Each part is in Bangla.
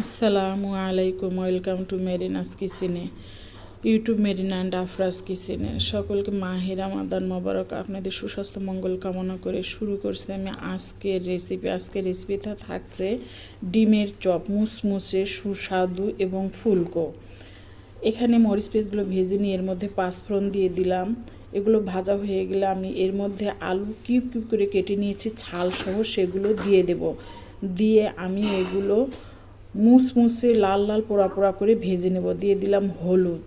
আসসালামু আলাইকুম ওয়েলকাম টু মেরিনাস কিচেনে ইউটিউব মেরিনা অ্যান্ড আফরাজ কিচেনে সকলকে মাহির আমাদান মোবারক। আপনাদের সুস্বাস্থ্য, মঙ্গল কামনা করে শুরু করছি আমি আজকের রেসিপি আজকের রেসিপিটা থাকছে ডিমের চপ, মুসমুসে সুস্বাদু এবং ফুলকো। এখানে মরিচ পেস্টগুলো ভেজে নিয়ে এর মধ্যে পাঁচফোড়ন দিয়ে দিলাম। এগুলো ভাজা হয়ে গেলে আমি এর মধ্যে আলু কিউব কিউব করে কেটে নিয়েছি। ছাল সহ সেগুলো দিয়ে দেব। দিয়ে আমি এগুলো মুসমুসে লাল লাল পোড়া পোড়া করে ভেজে নেব। দিয়ে দিলাম হলুদ।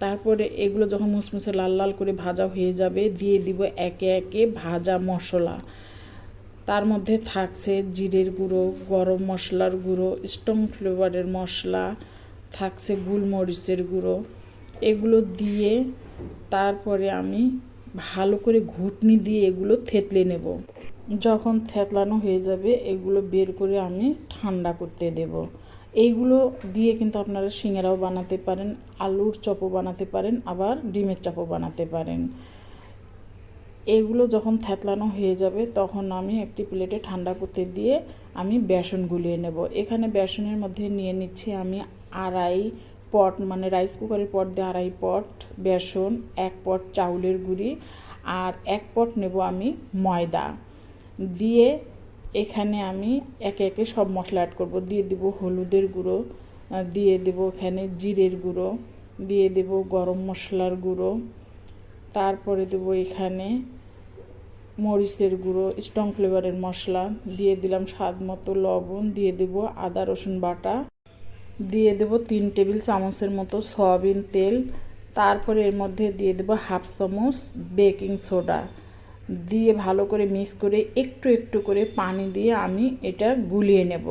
তারপরে এগুলো যখন মুসমুসে লাল লাল করে ভাজা হয়ে যাবে, দিয়ে দিব একে একে ভাজা মশলা। তার মধ্যে থাকছে জিরের গুঁড়ো, গরম মশলার গুঁড়ো স্টং ফ্লেভারের মশলা, থাকছে গোলমরিচের গুঁড়ো। এগুলো দিয়ে তারপরে আমি ভালো করে ঘুটনি দিয়ে এগুলো থেতলে নেব। যখন থেতলানো হয়ে যাবে, এগুলো বের করে আমি ঠান্ডা করতে দেব। এইগুলো দিয়ে কিন্তু আপনারা সিঙ্গারাও বানাতে পারেন, আলুর চপও বানাতে পারেন, আবার ডিমের চপও বানাতে পারেন। এগুলো যখন থেতলানো হয়ে যাবে, তখন আমি একটি প্লেটে ঠান্ডা করতে দিয়ে আমি বেসন গুলিয়ে নেব। এখানে বেসনের মধ্যে নিয়ে নিচ্ছি আমি আড়াই পট মানে রাইস কুকারের পট দিয়ে আড়াই পট বেসন, এক পট চাউলের গুঁড়ি, আর এক পট নেব আমি ময়দা। দিয়ে এখানে আমি একে একে সব মশলা অ্যাড করব। দিয়ে দেব হলুদের গুঁড়ো দিয়ে দেব এখানে জিরের গুঁড়ো, দিয়ে দেব গরম মশলার গুঁড়ো, তারপরে দেব এখানে মরিচের গুঁড়ো স্ট্রং ফ্লেভারের মশলা, দিয়ে দিলাম স্বাদ মতো লবণ, দিয়ে দেব আদা, রসুন বাটা, দিয়ে দেব তিন টেবিল চামচের মতো সয়াবিন তেল, তারপরে এর মধ্যে দিয়ে দেব হাফ চামচ বেকিং সোডা দিয়ে ভালো করে মিক্স করে একটু একটু করে পানি দিয়ে আমি এটা গুলিয়ে নেব।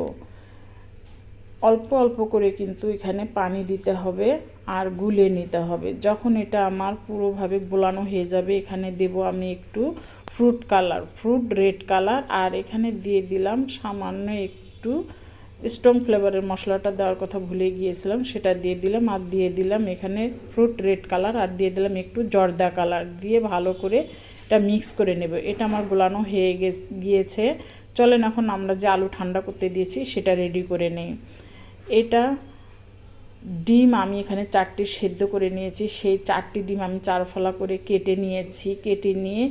অল্প অল্প করে কিন্তু এখানে পানি দিতে হবে আর গুলিয়ে নিতে হবে। যখন এটা আমার পুরোভাবে গোলানো হয়ে যাবে, এখানে দেব আমি একটু fruit colour fruit red colour আর এখানে দিয়ে দিলাম সামান্য একটু স্ট্রং ফ্লেভারের মশলাটা দেওয়ার কথা ভুলে গিয়েছিলাম, সেটা দিয়ে দিলাম আর দিয়ে দিলাম এখানে ফ্রুট রেড কালার আর দিয়ে দিলাম একটু জর্দা কালার দিয়ে ভালো করে এটা মিক্স করে নেব। এটা আমার গোলানো হয়ে গিয়েছে। চলেন এখন আমরা যে আলু ঠান্ডা করতে দিয়েছি, সেটা রেডি করে নেই। এটা ডিম আমি এখানে চারটি সেদ্ধ করে নিয়েছি। সেই চারটি ডিম আমি চারফলা করে কেটে নিয়েছি। কেটে নিয়ে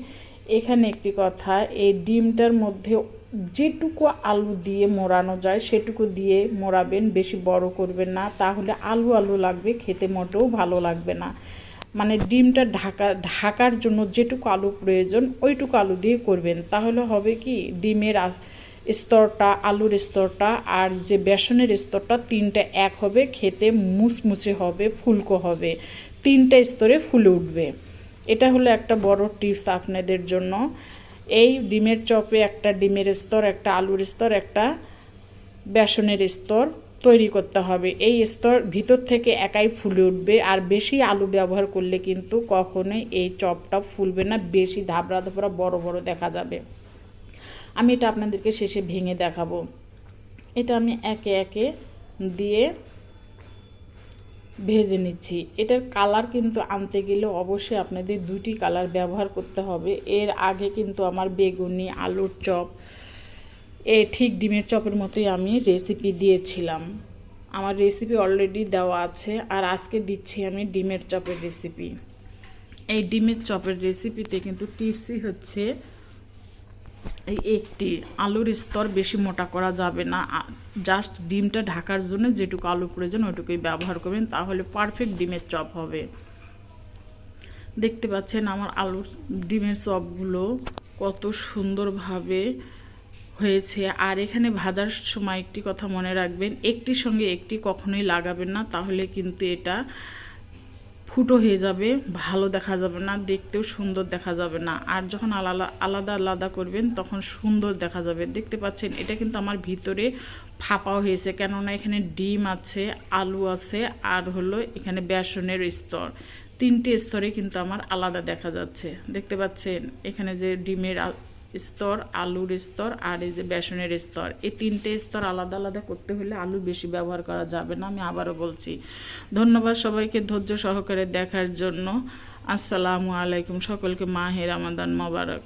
এখানে একটি কথা, এই ডিমটার মধ্যে যেটুকু আলু দিয়ে মোড়ানো যায়, সেটুকু দিয়ে মোড়াবেন, বেশি বড় করবেন না। তাহলে আলু আলু লাগবে, খেতে মোটেও ভালো লাগবে না। মানে ডিমটা ঢাকা, ঢাকার জন্য যেটুকু আলু প্রয়োজন, ওইটুকু আলু দিয়ে করবেন। তাহলে হবে কি? ডিমের স্তরটা, আলুর স্তরটা আর যে বেসনের স্তরটা, তিনটা এক হবে, খেতে মুচমুচে হবে, ফুলকো হবে। তিনটা স্তরে ফুলে উঠবে। এটা হলো একটা বড় টিপস আপনাদের জন্য। এই ডিমের চপে একটা ডিমের স্তর, একটা আলুর স্তর, একটা বেসনের স্তর। তৈরি করতে হবে। এই স্তর ভিতর থেকে একাই ফুলে উঠবে আর বেশি আলু ব্যবহার করলে কিন্তু কখনোই এই চপটা ফুলবে না, বেশি ধাবড়া ধাবড়া বড় বড় দেখা যাবে। আমি এটা আপনাদেরকে শেষে ভেঙে দেখাবো। এটা আমি একে একে দিয়ে ভেজে নিচ্ছি। এটার কালার কিন্তু আনতে গেলে অবশ্যই আপনাদের দুটি কালার ব্যবহার করতে হবে। এর আগে কিন্তু আমার বেগুনি, আলুর চপ এ ঠিক ডিমের চপের মতোই আমি রেসিপি দিয়েছিলাম। আমার রেসিপি অলরেডি দেওয়া আছে আর আজকে দিচ্ছি আমি ডিমের চপের রেসিপি এই ডিমের চপের রেসিপিতে কিন্তু টিপসই হচ্ছে এই একটি আলুর স্তর বেশি মোটা করা যাবে না। জাস্ট ডিমটা ঢাকার জন্য যেটুকু আলু প্রয়োজন ওইটুকুই ব্যবহার করবেন, তাহলে পারফেক্ট ডিমের চপ হবে। দেখতে পাচ্ছেন আমার আলুর, ডিমের চপগুলো কত সুন্দরভাবে হয়েছে। আর এখানে ভাজার সময় একটি কথা মনে রাখবেন, একটির সঙ্গে একটি কখনোই লাগাবেন না, তাহলে কিন্তু এটা ফুটো হয়ে যাবে, ভালো দেখা যাবে না, দেখতেও সুন্দর দেখা যাবে না। আর যখন আলাদা আলাদা আলাদা করবেন, তখন সুন্দর দেখা যাবে। দেখতে পাচ্ছেন, এটা কিন্তু আমার ভিতরে ফাঁপাও হয়েছে, কেননা এখানে ডিম আছে, আলু আছে, আর হলো এখানে বেসনের স্তর। তিনটে স্তরে কিন্তু আমার আলাদা দেখা যাচ্ছে। দেখতে পাচ্ছেন, এখানে যে ডিমের স্তর, আলুর স্তর আর এই যে বেসনের স্তর। এই তিনটে স্তর আলাদা আলাদা করতে হলে আলু বেশি ব্যবহার করা যাবে না, আমি আবারও বলছি। ধন্যবাদ সবাইকে ধৈর্য সহকারে দেখার জন্য। আসসালামু আলাইকুম সকলকে মাহের আমাদান মোবারক।